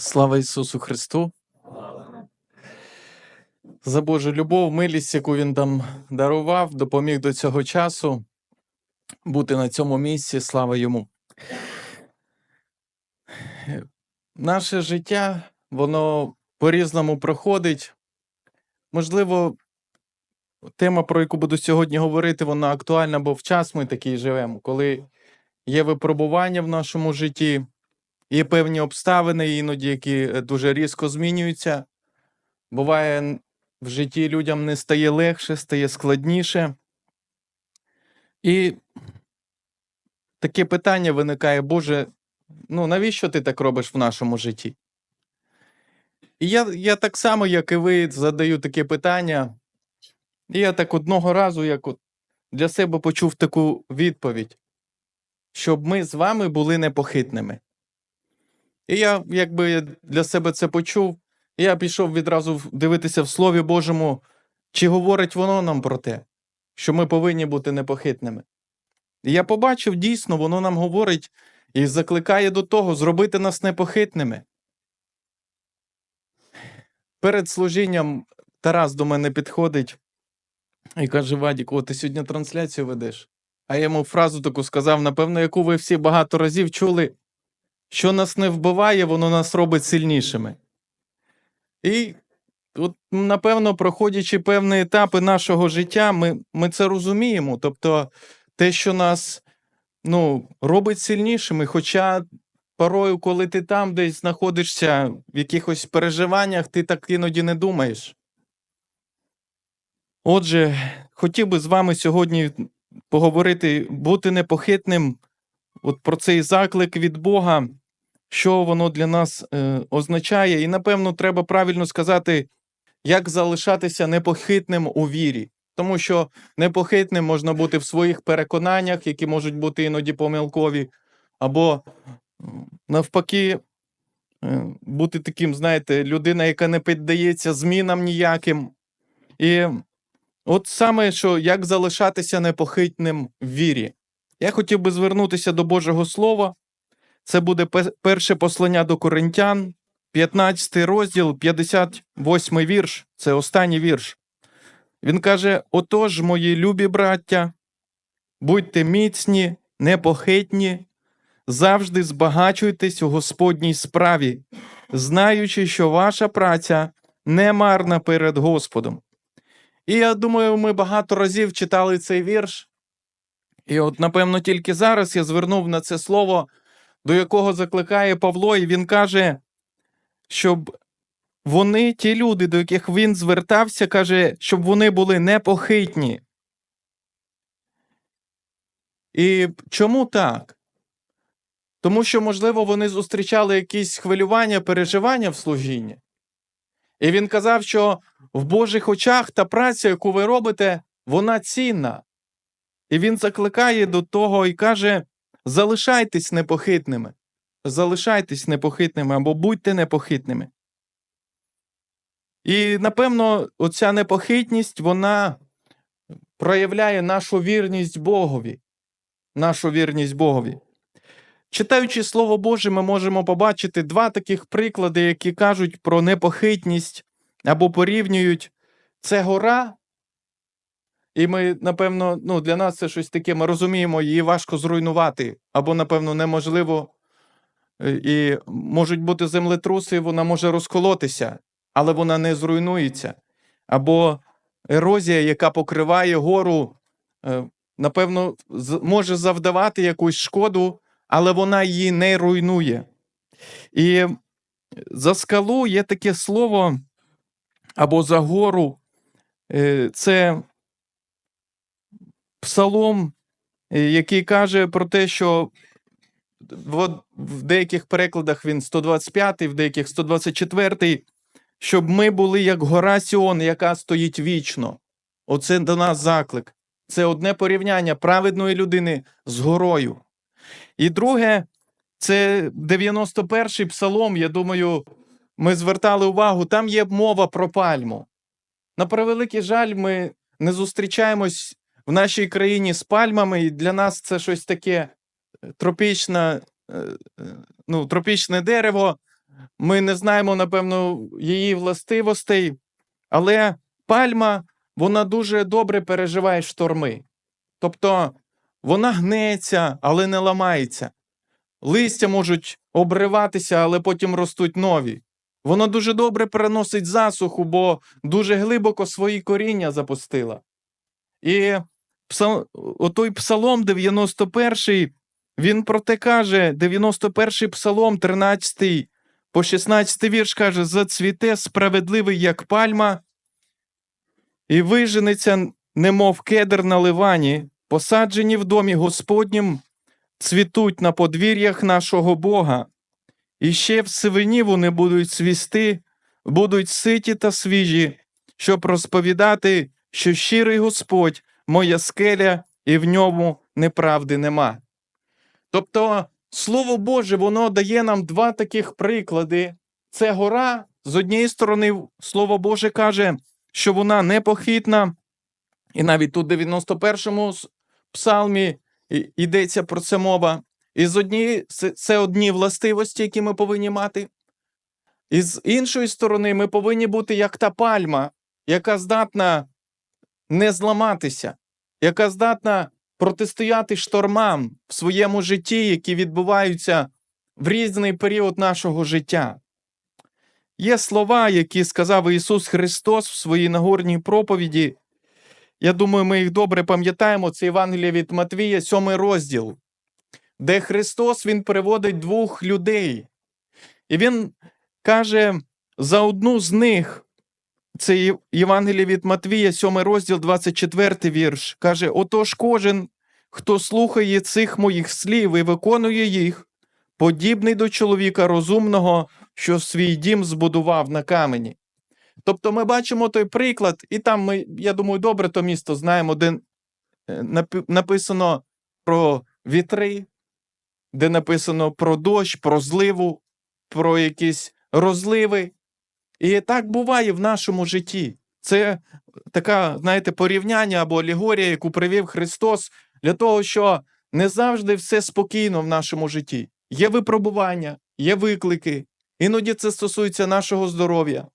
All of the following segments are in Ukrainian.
Слава Ісусу Христу! За Божу любов, милість, яку Він нам дарував, допоміг до цього часу бути на цьому місці. Слава йому. Наше життя, воно по-різному проходить. Можливо, тема, про яку буду сьогодні говорити, вона актуальна, бо в час ми такий живемо, коли є випробування в нашому житті, є певні обставини, іноді, які е, дуже різко змінюються. Буває, в житті людям не стає легше, стає складніше. І таке питання виникає: Боже, ну навіщо ти так робиш в нашому житті? І я, я так само, як і ви, задаю таке питання. І я так одного разу, як от для себе почув таку відповідь, щоб ми з вами були непохитними. І я, якби для себе це почув, я пішов відразу дивитися в Слові Божому, чи говорить воно нам про те, що ми повинні бути непохитними. І я побачив, дійсно, воно нам говорить і закликає до того зробити нас непохитними. Перед служінням Тарас до мене підходить і каже: Вадік, о, ти сьогодні трансляцію ведеш. А я йому фразу таку сказав, напевно, яку ви всі багато разів чули, що нас не вбиває, воно нас робить сильнішими. І от, напевно, проходячи певні етапи нашого життя, ми, ми це розуміємо. Тобто, те, що нас ну, робить сильнішими, хоча порою, коли ти там десь знаходишся в якихось переживаннях, ти так іноді не думаєш. Отже, хотів би з вами сьогодні поговорити, бути непохитним, от про цей заклик від Бога, що воно для нас е, означає. І, напевно, треба правильно сказати, як залишатися непохитним у вірі. Тому що непохитним можна бути в своїх переконаннях, які можуть бути іноді помилкові, або навпаки, е, бути таким, знаєте, людина, яка не піддається змінам ніяким. І от саме, що як залишатися непохитним в вірі. Я хотів би звернутися до Божого Слова. Це буде перше послання до Коринтян, 15 розділ, 58 вірш. Це останній вірш. Він каже: Отож, мої любі браття, будьте міцні, непохитні, завжди збагачуйтесь у Господній справі, знаючи, що ваша праця не марна перед Господом. І я думаю, ми багато разів читали цей вірш. І от, напевно, тільки зараз я звернув на це слово, до якого закликає Павло, і він каже, щоб вони, ті люди, до яких він звертався, каже, щоб вони були непохитні. І чому так? Тому що, можливо, вони зустрічали якісь хвилювання, переживання в служінні. І він казав, що в Божих очах та праця, яку ви робите, вона цінна. І він закликає до того і каже: залишайтесь непохитними, залишайтесь непохитними або будьте непохитними. І напевно, оця непохитність вона проявляє нашу вірність Богові. Нашу вірність Богові. Читаючи Слово Боже, ми можемо побачити два таких приклади, які кажуть про непохитність або порівнюють це гора. І ми, напевно, ну, для нас це щось таке, ми розуміємо, її важко зруйнувати, або, напевно, неможливо. Е, І можуть бути землетруси, вона може розколотися, але вона не зруйнується. Або ерозія, яка покриває гору, е, напевно, може завдавати якусь шкоду, але вона її не руйнує. І за скалу є таке слово, або за гору, е, це псалом, е, який каже про те, що в, деяких перекладах він 125, в деяких 124, щоб ми були як гора Сіон, яка стоїть вічно. Оце до нас заклик. Це одне порівняння праведної людини з горою. І друге, це 91-й псалом. Я думаю, ми звертали увагу, там є мова про пальму. На превеликий жаль, ми не зустрічаємось в нашій країні з пальмами, і для нас це щось таке е, тропічне, е, ну, тропічне дерево, ми не знаємо, напевно, її властивостей, але пальма вона дуже добре переживає шторми. Тобто вона гнеться, але не ламається. Листя можуть обриватися, але потім ростуть нові. Воно дуже добре переносить засуху, бо дуже глибоко свої коріння запустила. І. отой псалом 91, він про те каже, 91 псалом, 13 по 16 вірш каже: Зацвіте справедливий, як пальма, і виженеться, немов кедр на ливані, посаджені в домі Господнім, цвітуть на подвір'ях нашого Бога. І ще в сивині вони будуть свісти, будуть ситі та свіжі, щоб розповідати, що щирий Господь, моя скеля, і в ньому неправди нема. Тобто, Слово Боже, воно дає нам два таких приклади. Це гора, з однієї сторони, Слово Боже каже, що вона непохитна, і навіть тут, в 91-му с- псалмі, йдеться про це мова. І з однієї, це одні властивості, які ми повинні мати. І з іншої сторони, ми повинні бути як та пальма, яка здатна не зламатися, яка здатна протистояти штормам в своєму житті, які відбуваються в різний період нашого життя. Є слова, які сказав Ісус Христос в своїй Нагорній проповіді. Я думаю, ми їх добре пам'ятаємо. Це Євангеліє від Матвія, сьомий розділ, де Христос Він приводить двох людей. І Він каже за одну з них, це Євангеліє від Матвія, 7 розділ, 24 вірш. Каже: Отож, кожен, хто слухає цих моїх слів і виконує їх, подібний до чоловіка розумного, що свій дім збудував на камені. Тобто ми бачимо той приклад, і там ми, я думаю, добре то місто знаємо, де е, написано про вітри, де написано про дощ, про зливу, про якісь розливи. І так буває в нашому житті. Це така, знаєте, порівняння або алегорія, яку привів Христос для того, що не завжди все спокійно в нашому житті. Є випробування, є виклики. Іноді це стосується нашого здоров'я,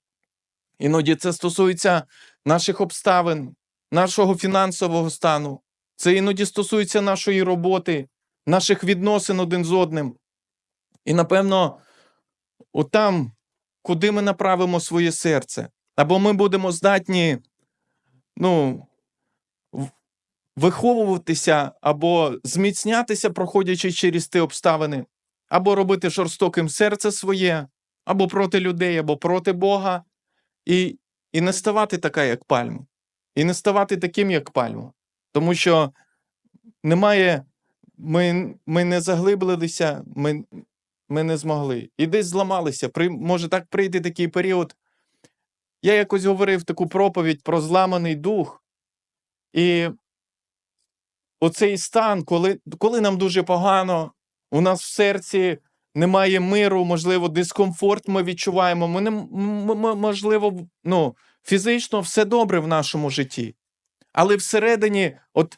іноді це стосується наших обставин, нашого фінансового стану. Це іноді стосується нашої роботи, наших відносин один з одним. І, напевно, отам, куди ми направимо своє серце, або ми будемо здатні ну, виховуватися або зміцнятися, проходячи через ті обставини, або робити жорстоким серце своє, або проти людей, або проти Бога, і, і не ставати така, як пальма, і не ставати таким, як пальма. Тому що немає, ми, ми не заглиблилися, ми, ми не змогли. І десь зламалися. При, може, так прийде такий період. Я якось говорив таку проповідь про зламаний дух. І оцей стан, коли, коли нам дуже погано, у нас в серці немає миру, можливо, дискомфорт ми відчуваємо. Ми не, м- м- можливо, ну, фізично все добре в нашому житті. Але всередині, от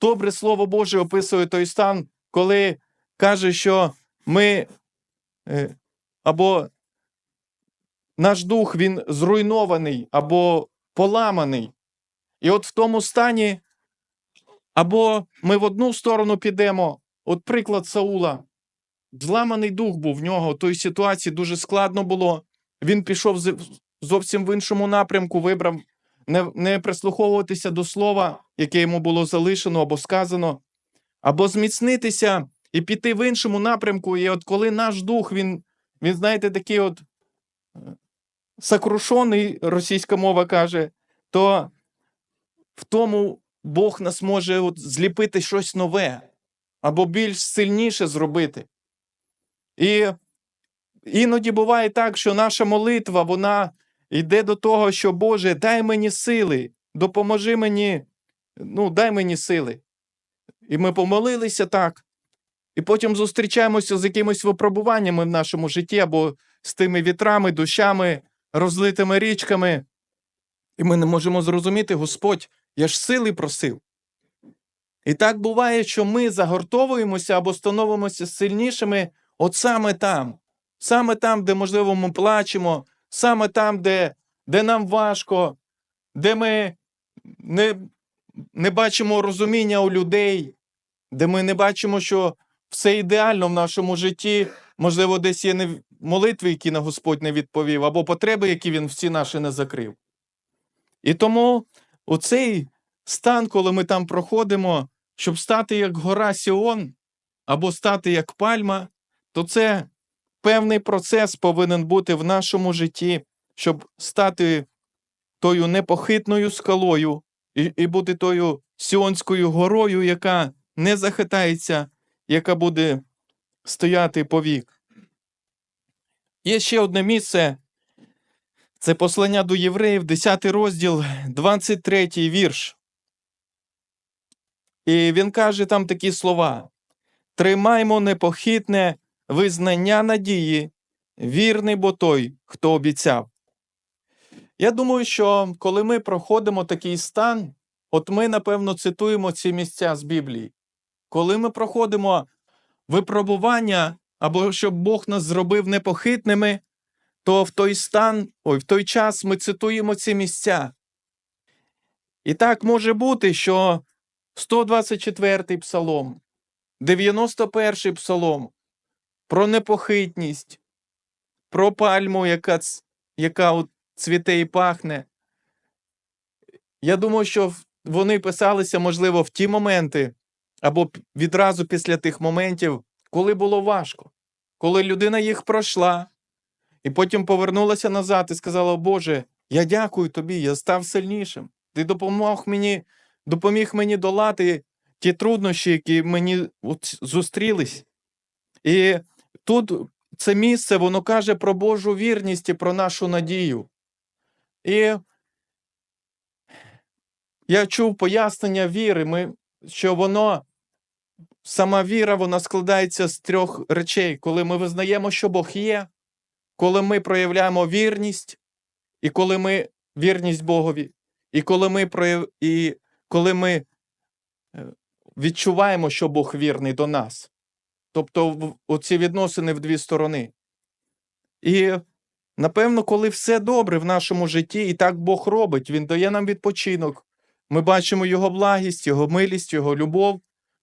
добре Слово Боже описує той стан, коли каже, що ми е, або наш дух він зруйнований, або поламаний. І от в тому стані, або ми в одну сторону підемо, от приклад Саула. Зламаний дух був в нього, в той ситуації дуже складно було. Він пішов зовсім в іншому напрямку, вибрав не, не прислуховуватися до слова, яке йому було залишено або сказано, або зміцнитися і піти в іншому напрямку. І от коли наш дух, він, він знаєте, такий от е, сокрушений, російська мова каже, то в тому Бог нас може от зліпити щось нове або більш сильніше зробити. І іноді буває так, що наша молитва, вона йде до того, що Боже, дай мені сили, допоможи мені, ну, дай мені сили. І ми помолилися так, і потім зустрічаємося з якимись випробуваннями в нашому житті або з тими вітрами, дощами, розлитими річками. І ми не можемо зрозуміти, Господь, я ж сили просив. І так буває, що ми загортовуємося або становимося сильнішими от саме там, саме там, де, можливо, ми плачемо, саме там, де, де нам важко, де ми не, не бачимо розуміння у людей, де ми не бачимо, що все ідеально в нашому житті, можливо, десь є не молитви, які на Господь не відповів, або потреби, які він всі наші не закрив. І тому оцей стан, коли ми там проходимо, щоб стати як гора Сіон, або стати як пальма, то це певний процес повинен бути в нашому житті, щоб стати тою непохитною скалою і, і бути тою Сіонською горою, яка не захитається, яка буде стояти повік. Є ще одне місце. Це послання до євреїв, 10 розділ, 23 вірш. І він каже там такі слова: Тримаймо непохитне визнання надії, вірний бо той, хто обіцяв. Я думаю, що коли ми проходимо такий стан, от ми, напевно, цитуємо ці місця з Біблії. Коли ми проходимо випробування, або щоб Бог нас зробив непохитними, то в той стан, ой, в той час ми цитуємо ці місця. І так може бути, що 124-й псалом, 91-й псалом про непохитність, про пальму, яка, яка от цвіте і пахне. Я думаю, що вони писалися, можливо, в ті моменти, або відразу після тих моментів, коли було важко, коли людина їх пройшла, і потім повернулася назад і сказала: Боже, я дякую тобі, я став сильнішим. Ти допомог мені, допоміг мені долати ті труднощі, які мені зустрілись. І тут це місце, воно каже про Божу вірність і про нашу надію. І я чув пояснення віри, ми, що воно, сама віра, вона складається з трьох речей, коли ми визнаємо, що Бог є, коли ми проявляємо вірність, і коли ми вірність Богові, і коли ми, прояв... і коли ми е, відчуваємо, що Бог вірний до нас. Тобто оці відносини в дві сторони. І напевно, коли все добре в нашому житті, і так Бог робить, Він дає нам відпочинок. Ми бачимо Його благість, Його милість, Його любов.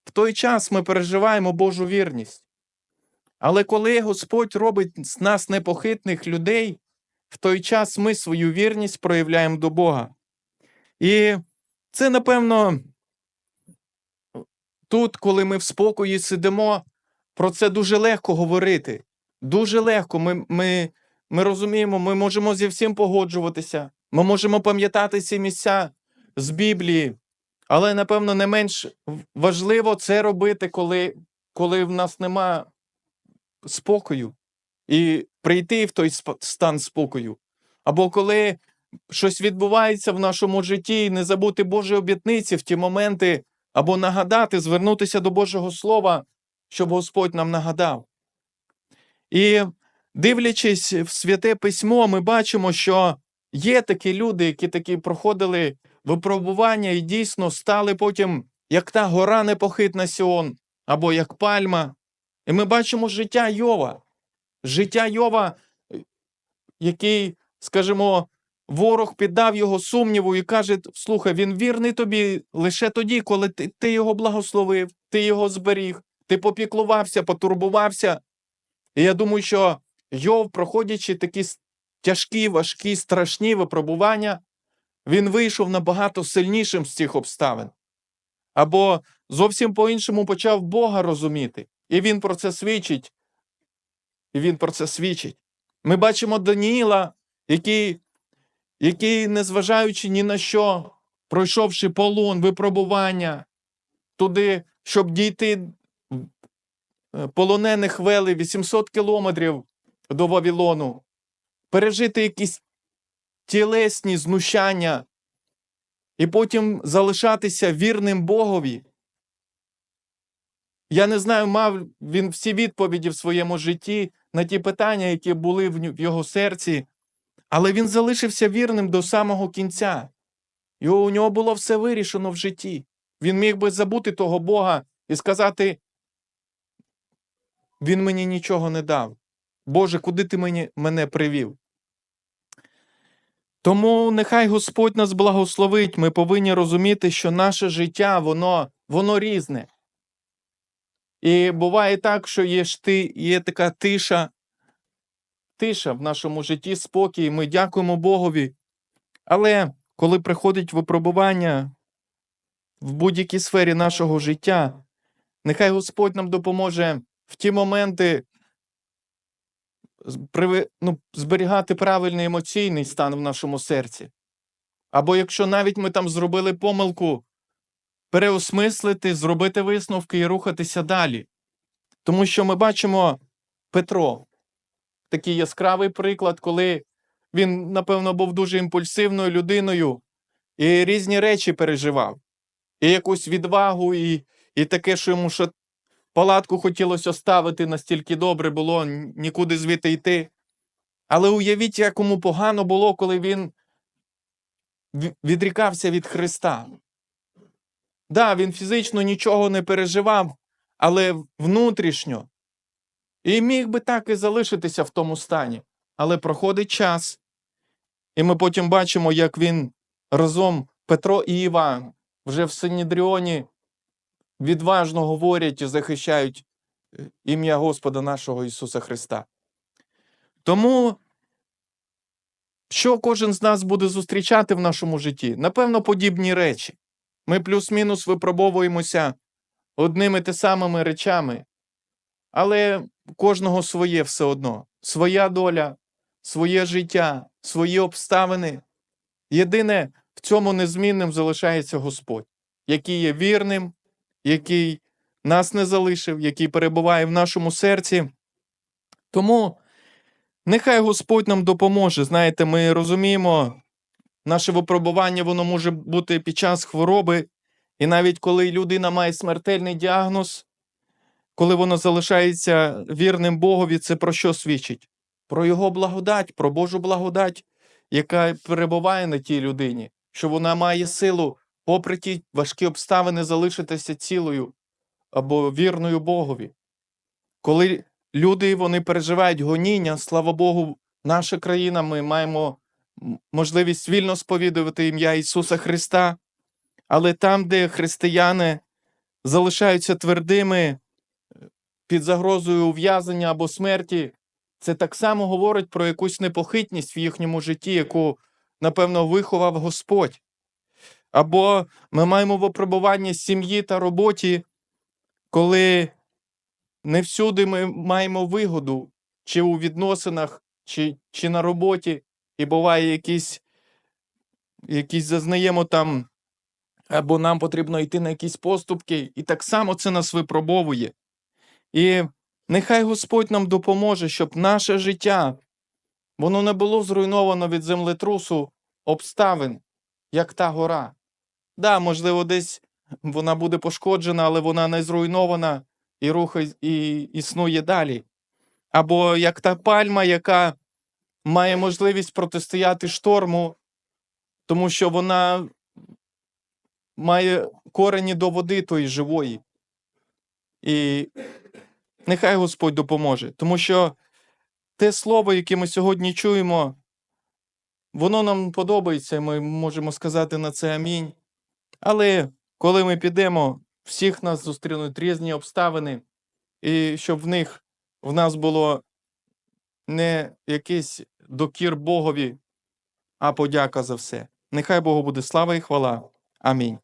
В той час ми переживаємо Божу вірність. Але коли Господь робить з нас непохитних людей, в той час ми свою вірність проявляємо до Бога. І це, напевно, тут, коли ми в спокої сидимо, про це дуже легко говорити. Дуже легко. Ми, ми, ми розуміємо, ми можемо зі всім погоджуватися. Ми можемо пам'ятати ці місця з Біблії. Але, напевно, не менш важливо це робити, коли, коли в нас нема спокою, і прийти в той стан спокою. Або коли щось відбувається в нашому житті, і не забути Божі обітниці в ті моменти, або нагадати, звернутися до Божого Слова, щоб Господь нам нагадав. І дивлячись в святе письмо, ми бачимо, що є такі люди, які такі проходили випробування і дійсно стали потім, як та гора непохитна Сіон, або як пальма. І ми бачимо життя Йова. Життя Йова, який, скажімо, ворог піддав його сумніву і каже: слухай, він вірний тобі лише тоді, коли ти, ти його благословив, ти його зберіг, ти попіклувався, потурбувався. І я думаю, що Йов, проходячи такі тяжкі, важкі, страшні випробування, він вийшов набагато сильнішим з цих обставин. Або зовсім по-іншому почав Бога розуміти. І він про це свідчить. І він про це свідчить. Ми бачимо Даніїла, який, який, незважаючи ні на що, пройшовши полон, випробування, туди, щоб дійти, е, полонених вели 800 кілометрів до Вавилону, пережити якісь тілесні знущання і потім залишатися вірним Богові. Я не знаю, мав він всі відповіді в своєму житті на ті питання, які були в його серці, але він залишився вірним до самого кінця. І у нього було все вирішено в житті. Він міг би забути того Бога і сказати: Він мені нічого не дав. Боже, куди ти мені, мене привів? Тому нехай Господь нас благословить. Ми повинні розуміти, що наше життя, воно, воно різне. І буває так, що є, ж ти, є така тиша, тиша в нашому житті, спокій, ми дякуємо Богові. Але коли приходить випробування в будь-якій сфері нашого життя, нехай Господь нам допоможе в ті моменти ну, зберігати правильний емоційний стан в нашому серці. Або якщо навіть ми там зробили помилку, переосмислити, зробити висновки і рухатися далі. Тому що ми бачимо Петро, такий яскравий приклад, коли він, напевно, був дуже імпульсивною людиною і різні речі переживав. І якусь відвагу, і, і таке, що йому палатку хотілося ставити, настільки добре було, нікуди звідти йти. Але уявіть, як йому погано було, коли він відрікався від Христа. Да, він фізично нічого не переживав, але внутрішньо. І міг би так і залишитися в тому стані. Але проходить час, і ми потім бачимо, як він разом Петро і Іван вже в Синідріоні відважно говорять і захищають е, ім'я Господа нашого Ісуса Христа. Тому, що кожен з нас буде зустрічати в нашому житті? Напевно, подібні речі. Ми плюс-мінус випробовуємося одними те самими речами, але кожного своє все одно, своя доля, своє життя, свої обставини. Єдине, в цьому незмінним залишається Господь, який є вірним, який нас не залишив, який перебуває в нашому серці. Тому нехай Господь нам допоможе. Знаєте, ми розуміємо, наше випробування воно може бути під час хвороби, і навіть коли людина має смертельний діагноз, коли вона залишається вірним Богові, це про що свідчить? Про Його благодать, про Божу благодать, яка перебуває на тій людині, що вона має силу, попри ті важкі обставини, залишитися цілою або вірною Богові. Коли люди вони переживають гоніння, слава Богу, наша країна, ми маємо можливість вільно сповідувати ім'я Ісуса Христа, але там, де християни залишаються твердими під загрозою ув'язнення або смерті, це так само говорить про якусь непохитність в їхньому житті, яку, напевно, виховав Господь. Або ми маємо випробування сім'ї та роботі, коли не всюди ми маємо вигоду, чи у відносинах, чи, чи на роботі, і буває якісь, якісь зазнаємо там, або нам потрібно йти на якісь поступки, і так само це нас випробовує. І нехай Господь нам допоможе, щоб наше життя воно не було зруйновано від землетрусу обставин, як та гора. Да, можливо, десь вона буде пошкоджена, але вона не зруйнована і рухає і існує далі. Або як та пальма, яка має можливість протистояти шторму, тому що вона має корені до води тої живої. І нехай Господь допоможе, тому що те слово, яке ми сьогодні чуємо, воно нам подобається, ми можемо сказати на це амінь. Але коли ми підемо, всіх нас зустрінуть різні обставини, і щоб в них в нас було не якийсь докір Богові, а подяка за все. Нехай Богу буде слава і хвала. Амінь.